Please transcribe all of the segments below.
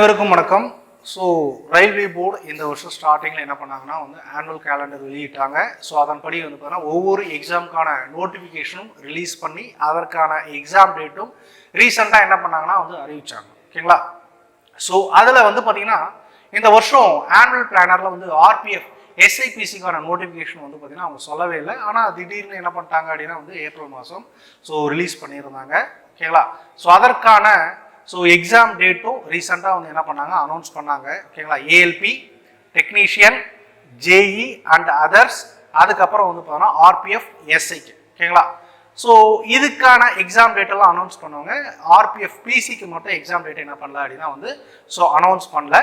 அனைவருக்கும் வணக்கம். So railway board இந்த வருஷம் ஸ்டார்டிங்கில் என்ன பண்ணாங்கன்னா வந்து ஆனுவல் கேலண்டர் வெளியிட்டாங்க. ஸோ அதன்படி வந்து பார்த்தீங்கன்னா ஒவ்வொரு எக்ஸாமுக்கான நோட்டிஃபிகேஷனும் ரிலீஸ் பண்ணி அதற்கான எக்ஸாம் டேட்டும் ரீசெண்டாக என்ன பண்ணாங்கன்னா வந்து அறிவிச்சாங்க. ஓகேங்களா ஸோ அதில் வந்து பார்த்தீங்கன்னா இந்த வருஷம் ஆனுவல் பிளானரில் வந்து ஆர்பிஎஃப் எஸ்ஐபிசிக்கான நோட்டிஃபிகேஷன் வந்து பார்த்தீங்கன்னா அவங்க சொல்லவே இல்லை. ஆனால் திடீர்னு என்ன பண்ணிட்டாங்க அப்படின்னா வந்து ஏப்ரல் மாதம் ஸோ ரிலீஸ் பண்ணியிருந்தாங்க. ஓகேங்களா ஸோ அதற்கான ஸோ எக்ஸாம் டேட்டும் ரீசெண்டாக வந்து என்ன பண்ணாங்க? அனௌன்ஸ் பண்ணாங்க. ஓகேங்களா ALP technician JE and others அதுக்கப்புறம் வந்து பார்த்தோன்னா ஆர்பிஎஃப் எஸ்ஐக்கு ஓகேங்களா ஸோ இதுக்கான எக்ஸாம் டேட்டெல்லாம் அனௌன்ஸ் பண்ணுவாங்க ஆர்பிஎஃப் பிசிக்கு மட்டும் எக்ஸாம் டேட் என்ன பண்ணல அப்படின்னா வந்து ஸோ அனௌன்ஸ் பண்ணல.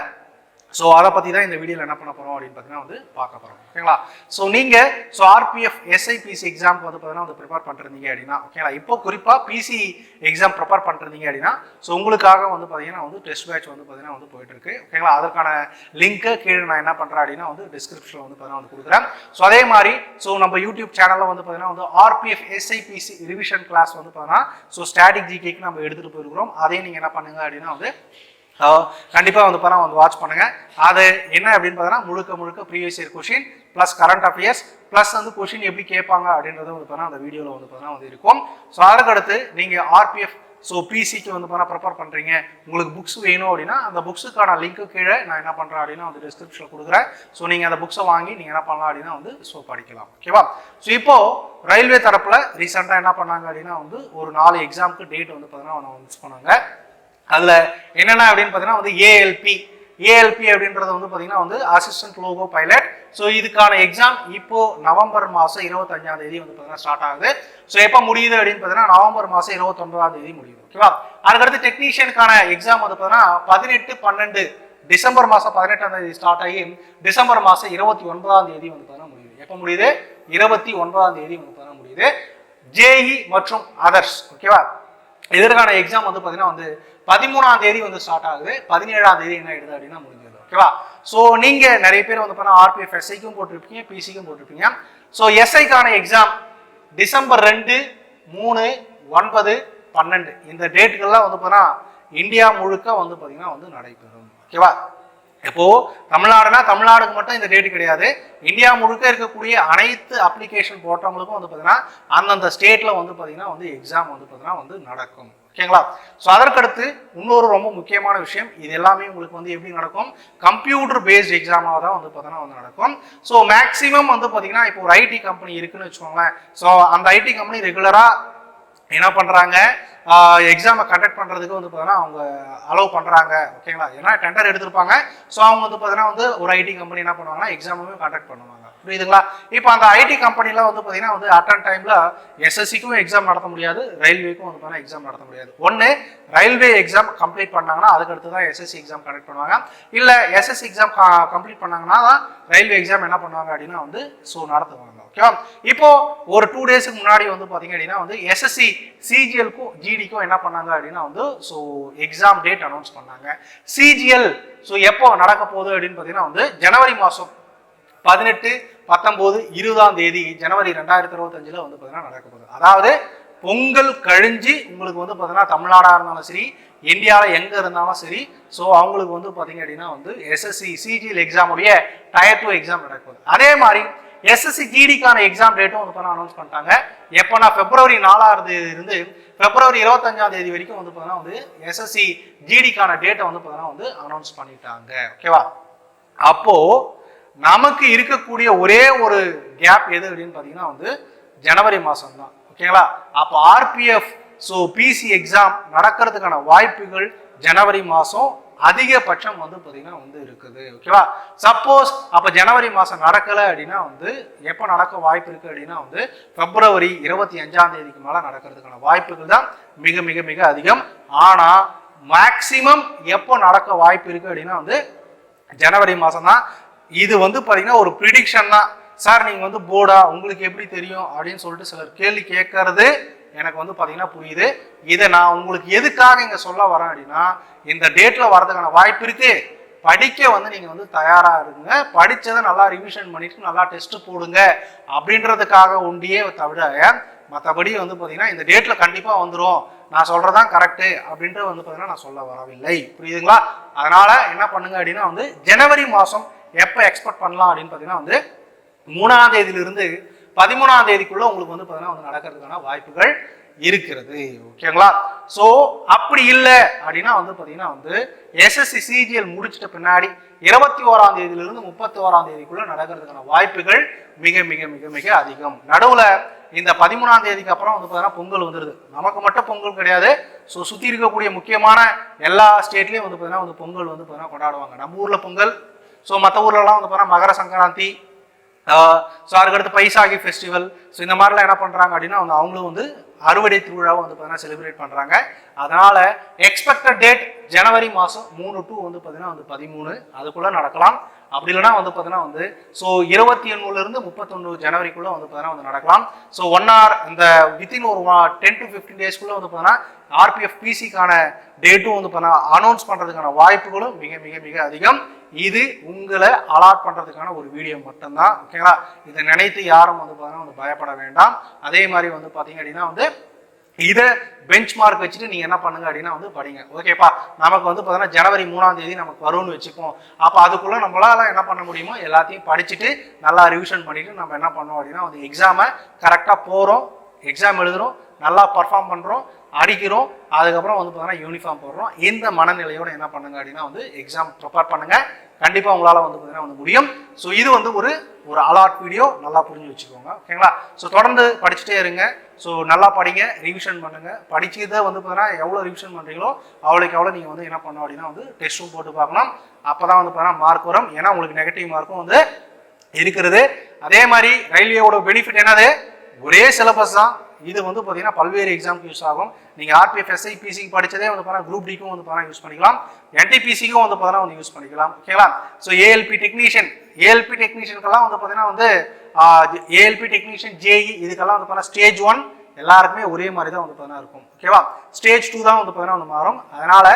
ஸோ அதை பற்றி தான் இந்த வீடியோவில் என்ன பண்ண போகிறோம் அப்படின்னு பார்த்தீங்கன்னா வந்து பார்க்க போகிறோம் ஓகேங்களா? ஸோ நீங்கள் ஸோ ஆர்பிஎஃப் எஸ்ஐபிசி எக்ஸாம்க்கு வந்து பார்த்தீங்கன்னா வந்து ப்ரிப்பேர் பண்ணுறீங்க அப்படின்னா ஓகேங்களா? இப்போ குறிப்பாக பிசி எக்ஸாம் ப்ரிப்பேர் பண்ணுறீங்க அப்படின்னா ஸோ உங்களுக்காக வந்து பார்த்தீங்கன்னா வந்து டெஸ்ட் பேட்ச் வந்து பார்த்தீங்கன்னா வந்து போயிட்டுருக்கு. ஓகேங்களா? அதற்கான லிங்க்கு கீழே நான் என்ன பண்ணுறேன் அப்படின்னா வந்து டிஸ்கிரிப்ஷனில் வந்து பார்த்தீங்கன்னா வந்து கொடுக்குறேன். ஸோ அதே மாதிரி ஸோ நம்ம யூடியூப் சேனலில் வந்து பார்த்தீங்கன்னா வந்து ஆர்பிஎஃப் எஸ்ஐபிசி ரிவிஷன் கிளாஸ் வந்து பார்த்தீங்கன்னா ஸோ ஸ்டாட்டிக் ஜிகேக்கு நம்ம எடுத்துகிட்டு போயிருக்கிறோம். அதையும் நீங்கள் என்ன பண்ணுங்க அப்படின்னா வந்து கண்டிப்பாக வந்து படம் வந்து வாட்ச் பண்ணுங்க. அது என்ன அப்படின்னு பார்த்தீங்கன்னா முழுக்க முழுக்க previous year question plus current affairs plus வந்து கொஷின் எப்படி கேட்பாங்க அப்படின்றது வந்து பார்த்தீங்கன்னா அந்த வீடியோவில் வந்து பார்த்தீங்கன்னா வந்து இருக்கும். ஸோ அதுக்கடுத்து நீங்கள் ஆர்பிஎஃப் ஸோ பிசிக்கு வந்து பார்த்தா ப்ரிப்பேர் பண்ணுறீங்க உங்களுக்கு புக்ஸ் வேணும் அப்படின்னா அந்த புக்ஸுக்கான லிங்க்கு கீழே நான் என்ன பண்ணுறேன் அப்படின்னா வந்து டிஸ்கிரிப்ஷனில் கொடுக்குறேன். ஸோ நீங்கள் அந்த புக்ஸை வாங்கி நீங்கள் என்ன பண்ணலாம் அப்படின்னா வந்து ஸோ படிக்கலாம். ஓகேவா ஸோ இப்போது ரயில்வே தரப்பில் ரீசெண்டாக என்ன பண்ணாங்க அப்படின்னா வந்து ஒரு நாலு எக்ஸாமுக்கு டேட் வந்து பார்த்தீங்கன்னா அனௌன்ஸ் பண்ணாங்க. அதில் என்னென்ன அப்படின்னு பார்த்தீங்கன்னா வந்து ஏஎல்பி ஏஎல்பி அப்படின்றது வந்து பார்த்தீங்கன்னா வந்து அசிஸ்டன்ட் லோகோ பைலட் ஸோ இதுக்கான எக்ஸாம் இப்போ நவம்பர் மாதம் இருபத்தஞ்சாம் தேதி வந்து பார்த்தீங்கன்னா ஸ்டார்ட் ஆகுது. ஸோ எப்போ முடியுது அப்படின்னு பார்த்தீங்கன்னா நவம்பர் மாதம் இருபத்தொன்பதாம் தேதி முடியுது. ஓகேவா அதுக்கடுத்து டெக்னீஷியனுக்கான எக்ஸாம் வந்து பார்த்தீங்கன்னா பதினெட்டு பன்னெண்டு டிசம்பர் மாதம் பதினெட்டாம் தேதி ஸ்டார்ட் ஆகி டிசம்பர் மாதம் இருபத்தி ஒன்பதாம் தேதி வந்து பார்த்தீங்கன்னா முடியுது. எப்போ முடியுது? இருபத்தி ஒன்பதாம் தேதி வந்து பார்த்தீங்கன்னா முடியுது. ஜேஇ மற்றும் அதர்ஸ் ஓகேவா இதற்கான எக்ஸாம் வந்து பார்த்தீங்கன்னா வந்து பதிமூணாம் தேதி வந்து ஸ்டார்ட் ஆகுது. பதினேழாம் தேதி என்ன ஆயிடுது அப்படின்னா முடிஞ்சது. ஓகேவா ஸோ நீங்க நிறைய பேர் வந்து பார்த்தா ஆர்பிஎஃப் எஸ்ஐக்கும் போட்டிருப்பீங்க பிசிக்கும் போட்டிருப்பீங்க. ஸோ எஸ்ஐக்கான எக்ஸாம் டிசம்பர் ரெண்டு மூணு ஒன்பது பன்னெண்டு. இந்த டேட்டுகள்லாம் வந்து பார்த்தீங்கன்னா இந்தியா முழுக்க வந்து பார்த்தீங்கன்னா வந்து நடைபெறும். ஓகேவா இப்போ தமிழ்நாடுனா தமிழ்நாடுக்கு மட்டும் இந்த டேட் கிடையாது. இந்தியா முழுக்க இருக்கக்கூடிய அனைத்து அப்ளிகேஷன் போட்டவங்களுக்கும் வந்து பார்த்தீங்கன்னா அந்தந்த ஸ்டேட்ல வந்து பார்த்தீங்கன்னா வந்து எக்ஸாம் வந்து பார்த்தீங்கன்னா வந்து நடக்கும். ஓகேங்களா ஸோ அதற்கடுத்து இன்னொரு ரொம்ப முக்கியமான விஷயம் இது எல்லாமே உங்களுக்கு வந்து எப்படி நடக்கும்? கம்ப்யூட்டர் பேஸ்ட் எக்ஸாமாக தான் வந்து பார்த்தீங்கன்னா வந்து நடக்கும். ஸோ மேக்ஸிமம் வந்து பார்த்தீங்கன்னா இப்போ ஒரு ஐடி கம்பெனி இருக்குன்னு வச்சுக்கோங்களேன். ஸோ அந்த ஐடி கம்பெனி ரெகுலராக என்ன பண்ணுறாங்க எக்ஸாமை கண்டக்ட் பண்ணுறதுக்கு வந்து பார்த்தீங்கன்னா அவங்க அலோவ் பண்ணுறாங்க ஓகேங்களா ஏன்னா டெண்டர் எடுத்திருப்பாங்க. ஸோ அவங்க வந்து பார்த்தீங்கன்னா வந்து ஒரு ஐடி கம்பெனி என்ன பண்ணுவாங்கன்னா எக்ஸாமுமே கண்டக்ட் பண்ணுவாங்க. புரியுதுங்களா? இப்போ அந்த ஐடி கம்பெனிலாம் வந்து பார்த்தீங்கன்னா வந்து அட்டன் டைமில் எஸ்எஸ்சிக்கும் எக்ஸாம் நடத்த முடியாது. ரயில்வேக்கும் வந்து பார்த்தீங்கன்னா எக்ஸாம் நடத்த முடியாது. ஒன்று ரயில்வே எக்ஸாம் கம்ப்ளீட் பண்ணாங்கன்னா அதுக்கடுத்து தான் எஸ்எஸ்சி எக்ஸாம் கண்டக்ட் பண்ணுவாங்க. இல்லை எஸ்எஸ்சி எக்ஸாம் கம்ப்ளீட் பண்ணாங்கன்னா தான் ரயில்வே எக்ஸாம் என்ன பண்ணுவாங்க அப்படின்னா வந்து ஸோ நடத்துவாங்க. ஓகேவா இப்போ ஒரு டூ டேஸ்க்கு முன்னாடி வந்து பார்த்தீங்க அப்படின்னா வந்து எஸ்எஸ்சி சிஜிஎல்க்கும் ஜிடிக்கும் என்ன பண்ணாங்க அப்படின்னா வந்து ஸோ எக்ஸாம் டேட் அனௌன்ஸ் பண்ணாங்க. சிஜிஎல் ஸோ எப்போ நடக்க போகுது அப்படின்னு பார்த்தீங்கன்னா வந்து ஜனவரி மாதம் பதினெட்டு பத்தொம்போது இருபதாம் தேதி ஜனவரி ரெண்டாயிரத்தி இருபத்தஞ்சில் வந்து பார்த்தீங்கன்னா நடக்க போகுது. அதாவது பொங்கல் கழிஞ்சு உங்களுக்கு வந்து பார்த்தீங்கன்னா தமிழ்நாடாக இருந்தாலும் சரி இந்தியாவில் எங்கே இருந்தாலும் சரி ஸோ அவங்களுக்கு வந்து பார்த்தீங்க அப்படின்னா வந்து எஸ்எஸ்சி சிஜிஎல் எக்ஸாமுடைய டயர் டூ எக்ஸாம் நடக்க போகுது. அதே மாதிரி எஸ்எஸ்சி ஜிடிக்கான எக்ஸாம் டேட்டும் வந்து அனௌன்ஸ் பண்ணிட்டாங்க. எப்போனா பிப்ரவரி நாலாவது இருந்து பிப்ரவரி இருபத்தஞ்சாம் தேதி வரைக்கும் வந்து பார்த்தீங்கன்னா வந்து எஸ்எஸ்சி ஜிடிக்கான டேட்டை வந்து பார்த்தீங்கன்னா வந்து அனௌன்ஸ் பண்ணிட்டாங்க. ஓகேவா அப்போ நமக்கு இருக்கக்கூடிய ஒரே ஒரு கேப் எது அப்படின்னு பார்த்தீங்கன்னா வந்து ஜனவரி மாதம் தான். ஓகேங்களா அப்போ ஆர்பிஎஃப் ஸோ பிசி எக்ஸாம் நடக்கிறதுக்கான வாய்ப்புகள் ஜனவரி மாதம் அதிகபட்சம் வந்து பார்த்தீங்கன்னா வந்து இருக்குது ஓகேவா சப்போஸ் அப்போ ஜனவரி மாதம் நடக்கலை அப்படின்னா வந்து எப்போ நடக்க வாய்ப்பு இருக்குது அப்படின்னா வந்து பிப்ரவரி இருபத்தி அஞ்சாம் தேதிக்கு மேலே நடக்கிறதுக்கான வாய்ப்புகள் தான் மிக மிக மிக அதிகம். ஆனால் மேக்சிமம் எப்போ நடக்க வாய்ப்பு இருக்குது அப்படின்னா வந்து ஜனவரி மாதம் தான். இது வந்து பார்த்தீங்கன்னா ஒரு ப்ரிடிக்ஷன் தான். சார் நீங்கள் வந்து போர்டா உங்களுக்கு எப்படி தெரியும் அப்படின்னு சொல்லிட்டு சிலர் கேள்வி கேட்கறது எனக்கு வந்து பார்த்தீங்கன்னா புரியுது. இதை நான் உங்களுக்கு எதுக்காக இங்கே சொல்ல வரேன் அப்படின்னா இந்த டேட்டில் வரதுக்கான வாய்ப்பு இருக்கு. படிக்க வந்து நீங்கள் வந்து தயாராக இருங்க. படித்ததை நல்லா ரிவிஷன் பண்ணிட்டு நல்லா டெஸ்ட்டு போடுங்க. அப்படின்றதுக்காக ஒண்டியே தவிர மற்றபடி வந்து பார்த்தீங்கன்னா இந்த டேட்டில் கண்டிப்பாக வந்துடும் நான் சொல்கிறதான் கரெக்டு அப்படின்றது வந்து பார்த்தீங்கன்னா நான் சொல்ல வரவில்லை. புரியுதுங்களா? அதனால் என்ன பண்ணுங்க அப்படின்னா வந்து ஜனவரி மாதம் எப்போ எக்ஸ்பெக்ட் பண்ணலாம் அப்படின்னு பார்த்தீங்கன்னா வந்து மூணாம் தேதியிலிருந்து பதிமூணாம் தேதிக்குள்ள உங்களுக்கு வந்து பார்த்தீங்கன்னா வந்து நடக்கிறதுக்கான வாய்ப்புகள் இருக்கிறது. ஓகேங்களா? ஸோ அப்படி இல்லை அப்படின்னா வந்து பார்த்தீங்கன்னா வந்து எஸ்எஸ்சி சிஜிஎல் முடிச்சிட்ட பின்னாடி இருபத்தி ஓராம் தேதியிலிருந்து முப்பத்தி ஓராம் தேதிக்குள்ள நடக்கிறதுக்கான வாய்ப்புகள் மிக மிக மிக மிக அதிகம். நடுவில் இந்த பதிமூணாம் தேதிக்கு அப்புறம் வந்து பார்த்தீங்கன்னா பொங்கல் வந்துடுது நமக்கு மட்டும் பொங்கல் கிடையாது. ஸோ சுற்றி இருக்கக்கூடிய முக்கியமான எல்லா ஸ்டேட்லேயும் வந்து பார்த்தீங்கன்னா வந்து பொங்கல் வந்து பார்த்தீங்கன்னா கொண்டாடுவாங்க. நம்ம ஊரில் பொங்கல். ஸோ மற்ற ஊர்லலாம் வந்து பார்த்தீங்கன்னா மகர சங்கராந்தி ஸோ அதுக்கடுத்து பைசாகி ஃபெஸ்டிவல் ஸோ இந்த மாதிரிலாம் என்ன பண்ணுறாங்க அப்படின்னா அவங்க அவங்களும் வந்து அறுவடை திருவிழாவை வந்து பார்த்தீங்கன்னா செலிப்ரேட் பண்ணுறாங்க அதனால் எக்ஸ்பெக்டட் டேட் ஜனவரி மாதம் மூணு டு வந்து பார்த்தீங்கன்னா வந்து பதிமூணு. அதுக்குள்ளே நடக்கலாம். அப்படி இல்லைன்னா வந்து பார்த்தீங்கன்னா வந்து ஸோ இருபத்தி ஒன்றுலேருந்து முப்பத்தொன்று ஜனவரிக்குள்ளே வந்து பார்த்தீங்கன்னா வந்து நடக்கலாம். ஸோ ஒன் ஹவர் இந்த வித்தின் ஒரு டென் டு ஃபிஃப்டீன் டேஸ்க்குள்ளே வந்து பார்த்தீங்கன்னா ஆர்பிஎஃப் பிசிக்கான டேட்டும் வந்து பார்த்தீங்கன்னா அனௌன்ஸ் பண்ணுறதுக்கான வாய்ப்புகளும் மிக மிக மிக அதிகம். இது உங்களை அலாட் பண்ணுறதுக்கான ஒரு வீடியோ மட்டும்தான். ஓகேங்களா இதை நினைத்து யாரும் வந்து பார்த்தீங்கன்னா வந்து பயப்பட வேண்டாம். அதே மாதிரி வந்து பார்த்தீங்க அப்படின்னா வந்து இதை பெஞ்ச் மார்க் வச்சுட்டு நீங்கள் என்ன பண்ணுங்க அப்படின்னா வந்து படிங்க. ஓகேப்பா நமக்கு வந்து பார்த்தீங்கன்னா ஜனவரி மூணாம் தேதி நமக்கு வரும்னு வச்சுப்போம். அப்போ அதுக்குள்ளே நம்மளால என்ன பண்ண முடியுமோ எல்லாத்தையும் படிச்சுட்டு நல்லா ரிவிஷன் பண்ணிட்டு நம்ம என்ன பண்ணோம் அப்படின்னா வந்து எக்ஸாமை கரெக்டாக போகிறோம் எக்ஸாம் எழுதுறோம். நல்லா பர்ஃபார்ம் பண்ணுறோம் அடிக்கிறோம். அதுக்கப்புறம் வந்து பார்த்தீங்கன்னா யூனிஃபார்ம் போடுறோம். இந்த மனநிலையோட என்ன பண்ணுங்க அப்படின்னா வந்து எக்ஸாம் ப்ரிப்பேர் பண்ணுங்க. கண்டிப்பாக உங்களால் வந்து பார்த்தீங்கன்னா வந்து முடியும். ஸோ இது வந்து ஒரு ஒரு அலாட் வீடியோ நல்லா புரிஞ்சு வச்சுக்கோங்க. ஓகேங்களா ஸோ தொடர்ந்து படிச்சுட்டே இருங்க. ஸோ நல்லா படிங்க ரிவிஷன் பண்ணுங்கள் படிச்சதை வந்து பார்த்தீங்கன்னா எவ்வளோ ரிவிஷன் பண்ணுறீங்களோ அவ்வளோக்கு எவ்வளோ நீங்கள் வந்து என்ன பண்ணணும் அப்படின்னா வந்து டெஸ்ட்டும் போட்டு பார்க்கலாம் அப்போ தான் வந்து பார்த்தீங்கன்னா மார்க் வரும். ஏன்னா உங்களுக்கு நெகட்டிவ் மார்க்கும் வந்து இருக்கிறது. அதே மாதிரி ரயில்வேயோட பெனிஃபிட் என்னது? ஒரே சிலபஸ் தான். இது வந்து பார்த்தீங்கன்னா பல்வேறு எக்ஸாம்க்கு யூஸ் ஆகும். நீங்கள் ஆர்பிஎஃப் எஸ்ஐ பிசிக்கு படித்ததே வந்து பார்த்தீங்கன்னா குரூப் டிக்கும் வந்து பார்த்தீங்கன்னா யூஸ் பண்ணிக்கலாம். என்டிபிசிக்கும் வந்து பார்த்தீங்கன்னா வந்து யூஸ் பண்ணிக்கலாம். ஓகேங்களா ஸோ ஏஎல்பி டெக்னீஷியன் ஏஎல்பி டெக்னீஷியனுக்கெல்லாம் வந்து பார்த்தீங்கன்னா வந்து ஏஎல்பி டெக்னீஷியன் ஜேஇ இதுக்கெல்லாம் வந்து பார்த்தீங்கன்னா ஸ்டேஜ் ஒன் எல்லாருக்குமே ஒரே மாதிரி தான் வந்து பார்த்தீங்கன்னா இருக்கும். ஓகேவா ஸ்டேஜ் டூ தான் வந்து பார்த்தீங்கன்னா வந்து மாறும். அதனால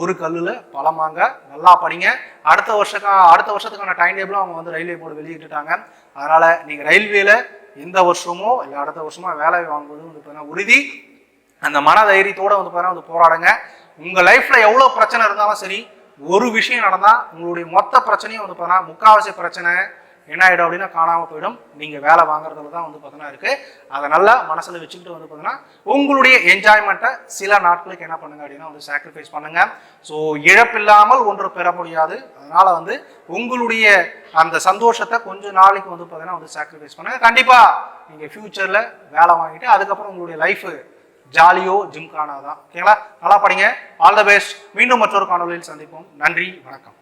ஒரு கல்லுல பழமாங்க நல்லா படிங்க. அடுத்த வருஷக்கா அடுத்த வருஷத்துக்கான டைம் டேபிளும் அவங்க வந்து ரயில்வே போர்டு வெளியிட்டுட்டாங்க. அதனால் நீங்கள் ரயில்வேல எந்த வருஷமோ இல்லை அடுத்த வருஷமோ வேலை வாங்குவது வந்து பார்த்தீங்கன்னா உறுதி. அந்த மன தைரியத்தோடு வந்து பார்த்தீங்கன்னா வந்து போராடுங்க. உங்கள் லைஃப்பில் எவ்வளோ பிரச்சனை இருந்தாலும் சரி ஒரு விஷயம் நடந்தால் உங்களுடைய மொத்த பிரச்சனையும் வந்து பார்த்தீங்கன்னா முக்காவாசி பிரச்சனை. என்ன ஆகிடும் அப்படின்னா காணாமல் போயிடும். நீங்கள் வேலை வாங்குறதுல தான் வந்து பார்த்தீங்கன்னா இருக்குது அதை நல்லா மனசில் வச்சுக்கிட்டு வந்து பார்த்தீங்கன்னா உங்களுடைய என்ஜாய்மெண்ட்டை சில நாட்களுக்கு என்ன பண்ணுங்க அப்படின்னா வந்து சாக்ரிஃபைஸ் பண்ணுங்கள் ஸோ இழப்பில்லாமல் ஒன்று பெற முடியாது. அதனால் வந்து உங்களுடைய அந்த சந்தோஷத்தை கொஞ்சம் நாளைக்கு வந்து பார்த்தீங்கன்னா வந்து சாக்ரிஃபைஸ் பண்ணுங்கள் கண்டிப்பாக நீங்கள் ஃப்யூச்சரில் வேலை வாங்கிட்டு அதுக்கப்புறம் உங்களுடைய லைஃபு ஜாலியோ ஜிம்கானா தான் ஓகேங்களா? நல்லா படிங்க. ஆல் த பெஸ்ட் மீண்டும் மற்றொரு காணொலியில் சந்திப்போம். நன்றி. வணக்கம்.